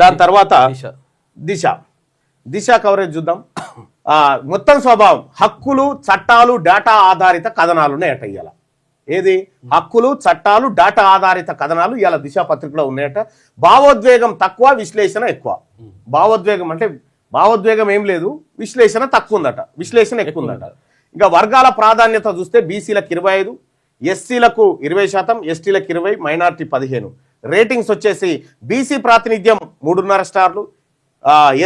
దాని తర్వాత దిశ. దిశ. దిశ కవరేజ్ చూద్దాం. ఆ, మొత్తం స్వభావం హక్కులు చట్టాలు డేటా ఆధారిత కథనాలు ఉన్నాయట ఇవాళ ఏది? హక్కులు చట్టాలు డేటా ఆధారిత కథనాలు ఇవాళ దిశ పత్రికలో ఉన్నాయట. భావోద్వేగం తక్కువ విశ్లేషణ ఎక్కువ. భావోద్వేగం అంటే భావోద్వేగం ఏం లేదు విశ్లేషణ తక్కువ ఉందట. విశ్లేషణ ఎక్కువ ఉందట. ఇంకా వర్గాల ప్రాధాన్యత చూస్తే బీసీలకు ఇరవై ఐదు ఎస్సీలకు ఇరవై శాతం ఎస్టీలకు ఇరవై మైనార్టీ పదిహేను. రేటింగ్స్ వచ్చేసి బీసీ ప్రాతినిధ్యం మూడున్నర స్టార్లు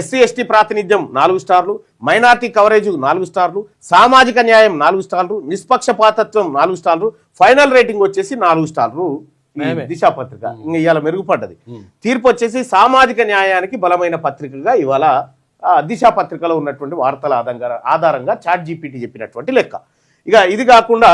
ఎస్సీ ఎస్టీ ప్రాతినిధ్యం నాలుగు స్టార్లు మైనార్టీ కవరేజ్ నాలుగు స్టార్లు సామాజిక న్యాయం నాలుగు స్టార్లు నిష్పక్షపాతత్వం నాలుగు స్టార్లు ఫైనల్ రేటింగ్ వచ్చేసి నాలుగు స్టార్లు. దిశా పత్రిక ఇంకా ఇవాళ మెరుగుపడ్డది. తీర్పు వచ్చేసి సామాజిక న్యాయానికి బలమైన పత్రికగా ఇవాళ దిశా పత్రికలో ఉన్నటువంటి వార్తల ఆధారంగా ఆధారంగా చాట్ జీపీటీ చెప్పినటువంటి లెక్క. ఇక ఇది కాకుండా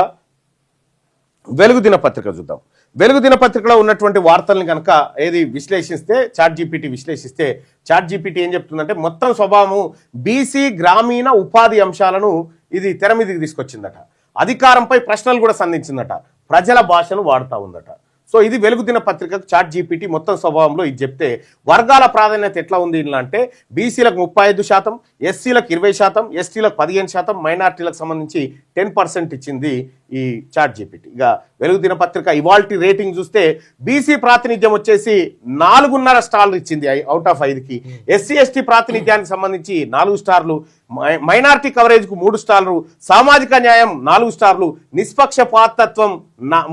వెలుగు దినపత్రిక చూద్దాం. వెలుగు దినపత్రికలో ఉన్నటువంటి వార్తల్ని కనుక ఏది విశ్లేషిస్తే చాట్ జీపీటీ విశ్లేషిస్తే చాట్ జీపీటీ ఏం చెప్తుందంటే మొత్తం స్వభావము బీసీ గ్రామీణ ఉపాధి అంశాలను ఇది తెర మీదకి తీసుకొచ్చిందట. అధికారంపై ప్రశ్నలు కూడా సంధించిందట. ప్రజల భాషను వాడుతూ ఉందట. సో ఇది వెలుగు దిన పత్రికకు చాట్ జీపీటీ మొత్తం స్వభావంలో ఇది చెప్తే వర్గాల ప్రాధాన్యత ఎట్లా ఉంది ఇలా అంటే బీసీలకు ముప్పై ఐదు శాతం ఎస్సీలకు ఇరవై శాతం ఎస్టీలకు పదిహేను శాతం మైనార్టీలకు సంబంధించి టెన్ పర్సెంట్ ఇచ్చింది ఈ చాట్ జీపీటీ. ఇక వెలుగు దిన పత్రిక ఇవాల్టి రేటింగ్ చూస్తే బీసీ ప్రాతినిధ్యం వచ్చేసి నాలుగున్నర స్టార్లు ఇచ్చింది అవుట్ ఆఫ్ ఐదుకి. ఎస్సీ ఎస్టీ ప్రాతినిధ్యానికి సంబంధించి నాలుగు స్టార్లు మైనార్టీ కవరేజ్కు మూడు స్టార్లు సామాజిక న్యాయం నాలుగు స్టార్లు నిష్పక్షపాతత్వం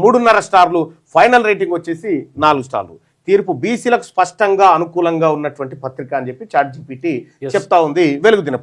మూడున్నర స్టార్లు ఫైనల్ రేటింగ్ వచ్చేసి నాలుగు స్టార్లు. తీర్పు బీసీలకు స్పష్టంగా అనుకూలంగా ఉన్నటువంటి పత్రిక అని చెప్పి చాట్ జీపీటీ చెప్తా ఉంది వెలుగు దిన